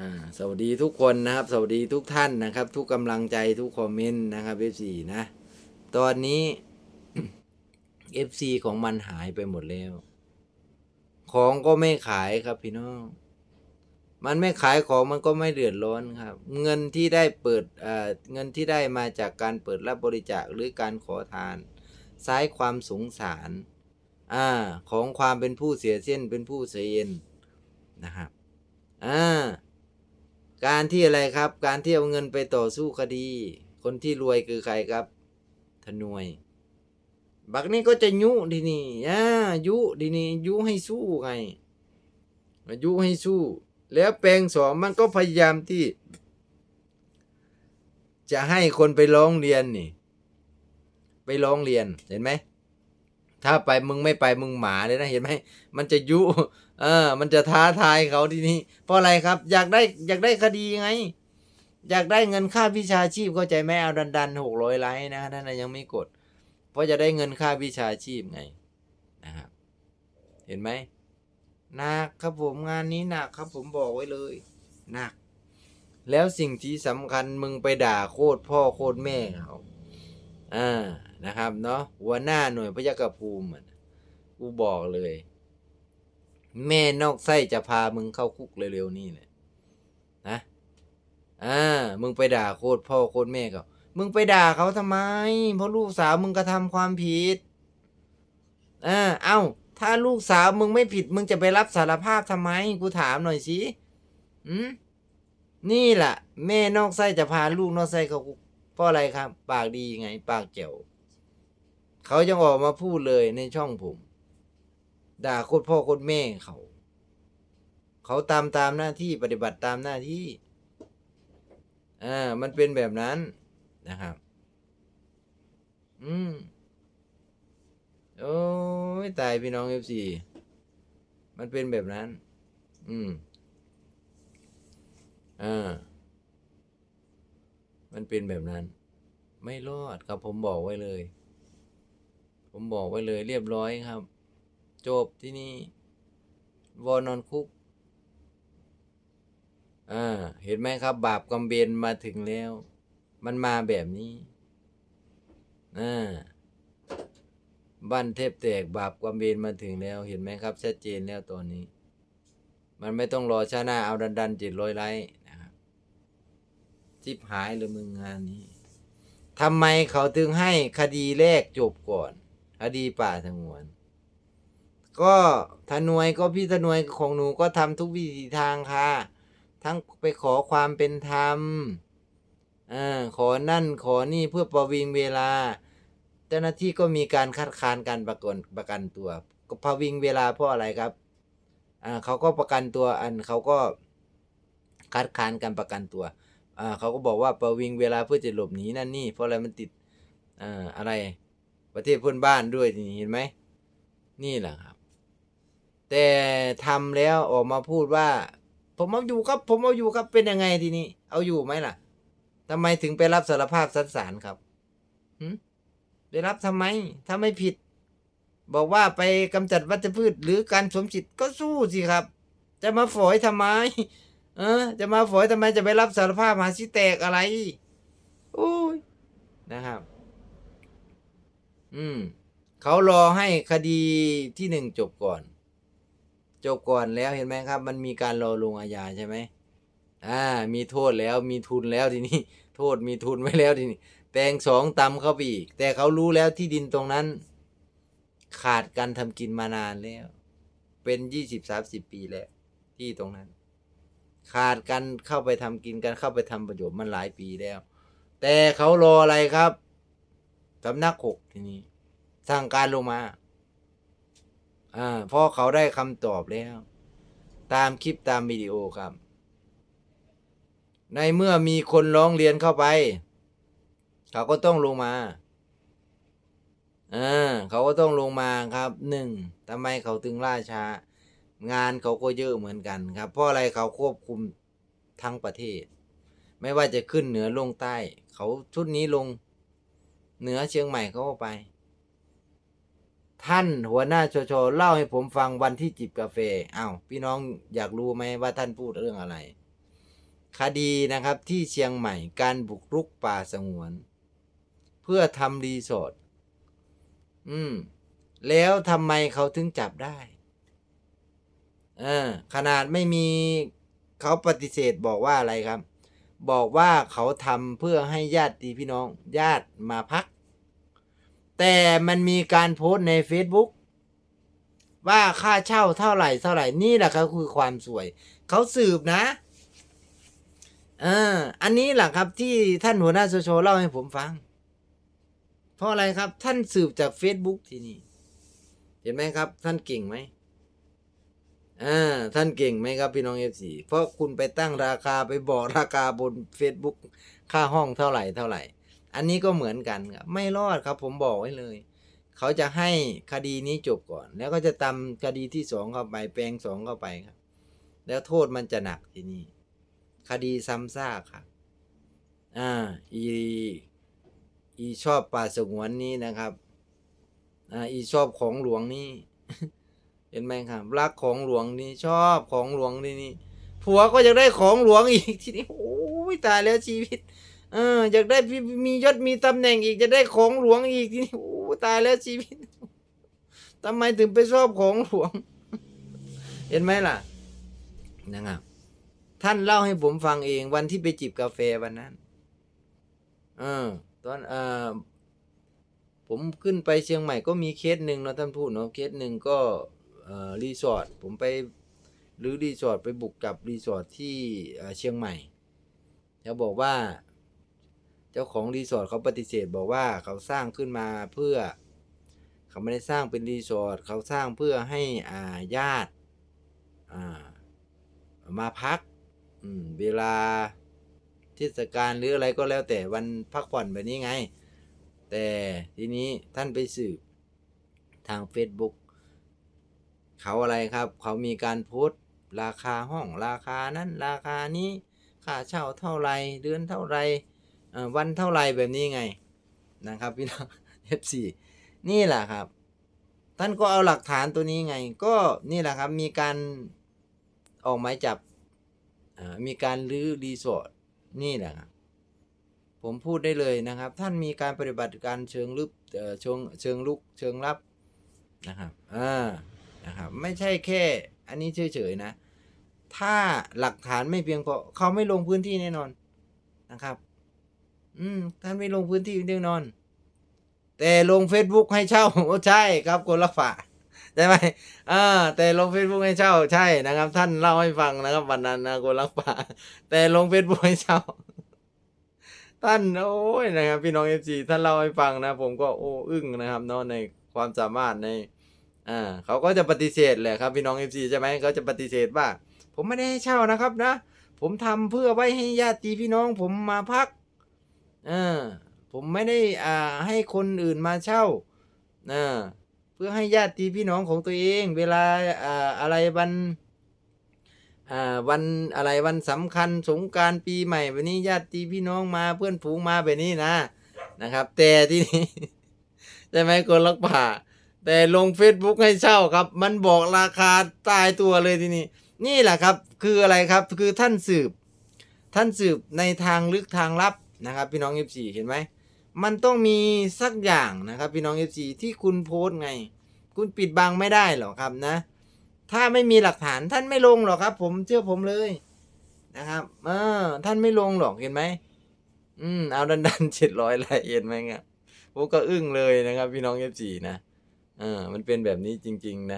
อ่าสวัสดีทุกคนนะครับ สวัสดีทุกท่านนะครับ ทุกกำลังใจทุกคอมเมนต์นะครับ FC นะ ตอนนี้ FC ของมันหายไปหมดแล้ว ของก็ไม่ขายครับพี่น้อง มันไม่ขายของมันก็ไม่เดือดร้อนครับ เงินที่ได้เปิดอ่าเงินที่ได้มาจากการเปิดรับบริจาคหรือการขอทานซ้ายความสงสารอ่าของความเป็นผู้เสียเส้นเป็นผู้เสียเย็นนะครับอ่า การที่อะไรครับ การที่เอาเงินไปต่อสู้คดี คนที่รวยคือใครครับ ทนวย บักนี้ก็จะยุดีนี่อ่ายุดีนี่ยุให้สู้ไงยุให้สู้ แล้วแปลงสองมันก็พยายามที่ จะให้คนไปร้องเรียนนี่ ไปร้องเรียนเห็นไหม ถ้าไปมึงไม่ไปมึงหมาเลยนะเห็นไหมมันจะยุ เออ มันจะท้าทายเขาที่นี่เพราะอะไรครับ อยากได้อยากได้คดีไง อยากได้เงินค่าวิชาชีพเข้าใจไหมเอาดันดันหกร้อยไลค์นะนั่นนยังไม่กด เพราะจะได้เงินค่าวิชาชีพไงนะครับ เห็นไหมหนักครับผมงานนี้หนักครับผมบอกไว้เลยหนัก แล้วสิ่งที่สำคัญมึงไปด่าโคตรพ่อโคตรแม่เขาอ่า นะครับเนาะหัวหน้าหน่วยพยากรภูมิอะกูบอกเลย แม่นอกไส้จะพามึงเข้าคุกเร็วๆนี่แหละนะอ่ามึงไปด่าโคตรพ่อโคตรแม่เขามึงไปด่าเขาทำไม เพราะลูกสาวมึงกระทำความผิดอ่าเอ้า ถ้าลูกสาวมึงไม่ผิด มึงจะไปรับสารภาพทำไม กูถามหน่อยสิอืมนี่แหละแม่นอกไส้จะพาลูกนอกไส้เขาคุกเพราะอะไรครับ ปากดีไง ปากเจ๋ว เขายังออกมาพูดเลยในช่องผม ด่าโคตรพ่อโคตรแม่เขา เขาตามตามหน้าที่ปฏิบัติตามหน้าที่ อ่า มันเป็นแบบนั้นนะครับ อืม โอ้ยตายพี่น้องเอฟซีมันเป็นแบบนั้น อืม อ่า มันเป็นแบบนั้น ไม่รอดครับผมบอกไว้เลย ผมบอกไว้เลยเรียบร้อยครับ จบที่นี่วอนอนคุกอ่าเห็นไหมครับ บาปกำเบนมาถึงแล้ว มันมาแบบนี้อ่าบ้านเทพแตกบาปกำเบนมาถึงแล้ว เห็นไหมครับ ชัดเจนแล้วตอนนี้ มันไม่ต้องรอชาหน้าเอาดันดันจ็ดร้อยไรนะครับจิบหายเลยมึงงานนี้ทำไมเขาถึงให้คดีแรกจบก่อน คดีป่าสงวน ก็ทนวยก็พี่ทนวยของหนูก็ทำทุกวิธีทางค่ะ ทั้งไปขอความเป็นธรรมอ่าขอนั่นขอนี่เพื่อประวิงเวลา เจ้าหน้าที่ก็มีการคัดค้านการประกันประกันตัวก็ประวิงเวลาเพราะอะไรครับอ่าเขาก็ประกันตัวอันเขาก็คัดค้านการประกันตัวอ่าเขาก็บอกว่าประวิงเวลาเพื่อจะหลบหนีนั่นนี่เพราะอะไรมันติดอ่าอะไร ประเทศเพื่อนบ้านด้วยนี่เห็นไหมนี่แหละครับ แต่ทำแล้วออกมาพูดว่า ผมเอาอยู่ครับ ผมเอาอยู่ครับเป็นยังไงทีนี้ เอาอยู่ไหมล่ะทำไมถึงไปรับสารภาพสันสารครับหึไปรับทำไม ถ้าไม่ผิด บอกว่าไปกำจัดวัชพืช หรือการสวมสิทธิ์ก็สู้สิครับ จะมาฝอยทำไม เออ จะมาฝอยทำไมจะไปรับสารภาพหาสิแตกอะไรโอ้ยนะครับ อืม เขารอให้คดีที่หนึ่งจบก่อน จบก่อนแล้วเห็นไหมครับ มันมีการรอลงอาญาใช่ไหมอ่า มีโทษแล้วมีทุนแล้วทีนี้ โทษมีทุนไว้แล้วทีนี้แปลงสองตำเข้าไปอีก แต่เขารู้แล้วที่ดินตรงนั้น ขาดการทำกินมานานแล้ว เป็นยี่สิบสามสิบปีแล้ว ที่ตรงนั้น ขาดการเข้าไปทำกินการเข้าไปทำประโยชน์มันหลายปีแล้ว แต่เขารออะไรครับ สำนักหกทีนี้สั่งการลงมา อ่าพราะเขาได้คำตอบแล้ว ตามคลิปตามวิดีโอครับ ในเมื่อมีคนร้องเรียนเข้าไป เขาก็ต้องลงมาอ่าเขาก็ต้องลงมาครับหนึ่งทำไมเขาถึงล่าช้า งานเขาก็เยอะเหมือนกันครับ เพราะอะไรเขาควบคุมทั้งประเทศ ไม่ว่าจะขึ้นเหนือลงใต้ เขาชุดนี้ลง เหนือเชียงใหม่เขาก็ไป ท่านหัวหน้าชชเล่าให้ผมฟังวันที่จิบกาแฟอ้าวพี่น้องอยากรู้ไหมว่าท่านพูดเรื่องอะไร คดีนะครับที่เชียงใหม่การบุกรุกป่าสงวน เพื่อทำรีสอร์ทอืม แล้วทำไมเขาถึงจับได้เออขนาดไม่มีเขาปฏิเสธบอกว่าอะไรครับ บอกว่าเขาทำเพื่อให้ญาติพี่น้องญาติมาพัก แต่มันมีการโพสต์ใน Facebook ว่าค่าเช่าเท่าไหร่เท่าไหร่นี่แหละครับคือความสวย เขาสืบนะเอออันนี้แหละครับที่ท่านหัวหน้าโซโชเล่าให้ผมฟัง เพราะอะไรครับท่านสืบจาก Facebook ที่นี่ เห็นไหมครับ ท่านเก่งไหม อ่าท่านเก่งไหมครับพี่น้องเอฟซีเพราะคุณไปตั้งราคาไปบอกราคาบน Facebook ค่าห้องเท่าไหร่เท่าไหร่ อันนี้ก็เหมือนกันครับไม่รอดครับผมบอกไว้เลย เขาจะให้คดีนี้จบก่อน แล้วก็จะตำคดีที่สองเข้าไปแปลงสองเข้าไปครับ แล้วโทษมันจะหนักทีนี้คดีซ้ำซากครับอ่าอีอีชอบป่าสงวนนี้นะครับ อ่าอีชอบของหลวงนี่ เห็นไหมครับรักของหลวงนี่ชอบของหลวงนี่นี่ผัวก็อยากได้ของหลวงอีกทีนี้โอ้ยตายแล้วชีวิต เอออยากได้มียศมีตำแหน่งอีกจะได้ของหลวงอีกทีนี้โอ้ตายแล้วชีวิตทำไมถึงไปชอบของหลวง เห็นไหมล่ะนะครับท่านเล่าให้ผมฟังเองวันที่ไปจิบกาแฟวันนั้น เออ ตอนเออผมขึ้นไปเชียงใหม่ก็มีเคสหนึ่งเนาะท่านพูดเนาะเคสหนึ่งก็ รีสอร์ทผมไปหรือรีสอร์ทไปบุกกับรีสอร์ทที่เชียงใหม่เขาบอกว่า เจ้าของรีสอร์ทเขาปฏิเสธบอกว่าเขาสร้างขึ้นมาเพื่อ เขาไม่ได้สร้างเป็นรีสอร์ทเขาสร้างเพื่อให้อ่าญาติอ่ามาพักเวลาเทศกาลหรืออะไรก็แล้วแต่วันพักผ่อนแบบนี้ไง แต่ทีนี้ท่านไปสืบทาง Facebook เขาอะไรครับ เขามีการโพสต์ราคาห้องราคานั้นราคานี้ค่าเช่าเท่าไรเดือนเท่าไรวันเท่าไรแบบนี้ไงนะครับพี่น้อง F4 นี่แหละครับ ท่านก็เอาหลักฐานตัวนี้ไง ก็นี่แหละครับมีการออกหมายจับมีการรื้อรีสอร์ทนี่แหละครับผมพูดได้เลยนะครับ ท่านมีการปฏิบัติการเชิงลึกเอ่อเชิงเชิงลุกเชิงรับนะครับอ่า นะครับไม่ใช่แค่ อันนี้เฉยๆนะ ถ้าหลักฐานไม่เพียงพอเขาไม่ลงพื้นที่แน่นอนนะครับ อืมท่านไม่ลงพื้นที่แน่นอน แต่ลง Facebook ให้เช่าโอ้ใช่ครับคนละฝาใช่ไหมอ่าแต่ลง Facebook ให้เช่าใช่นะครับ ท่านเล่าให้ฟังนะครับวันนั้นนะคนละฝาแต่ลง Facebook ให้เช่า ท่านโอ้ยนะครับ พี่น้องเอฟซีท่านเล่าให้ฟังนะ ผมก็โอ้อึ้งนะครับเนาะในความสามารถใน อ่าเขาก็จะปฏิเสธแหละครับพี่น้องเอฟซีใช่ไหมเขาจะปฏิเสธว่า ผมไม่ได้ให้เช่านะครับนะ ผมทำเพื่อไว้ให้ญาติพี่น้องผมมาพักเออผมไม่ได้อ่าให้คนอื่นมาเช่าเออเพื่อให้ญาติพี่น้องของตัวเอง เวลาอ่าอะไรวันอ่าวันอะไรวันสำคัญสงการปีใหม่วันนี้ญาติพี่น้องมาเพื่อนฝูงมาแบบนี้นะนะครับ แต่ที่นี้ใช่ไหมคนลักป่า แต่ลง Facebook ให้เช่าครับ มันบอกราคาตายตัวเลยทีนี้นี่แหละครับคืออะไรครับคือท่านสืบ ท่านสืบในทางลึกทางลับนะครับ พี่น้อง F4 เห็นไหมมันต้องมีสักอย่างนะครับ พี่น้อง F4 ที่คุณโพสต์ไง คุณปิดบังไม่ได้หรอกครับนะ ถ้าไม่มีหลักฐานท่านไม่ลงหรอกครับ ผมเชื่อผมเลยนะครับเออท่านไม่ลงหรอกเห็นไหมอืมเอาดันดันเจ็ดร้อยละเอียดไหมครับผมก็อึ้งเลยนะครับ พี่น้องเอฟซีนะ ออมันเป็นแบบนี้จริง ๆ นะฮะ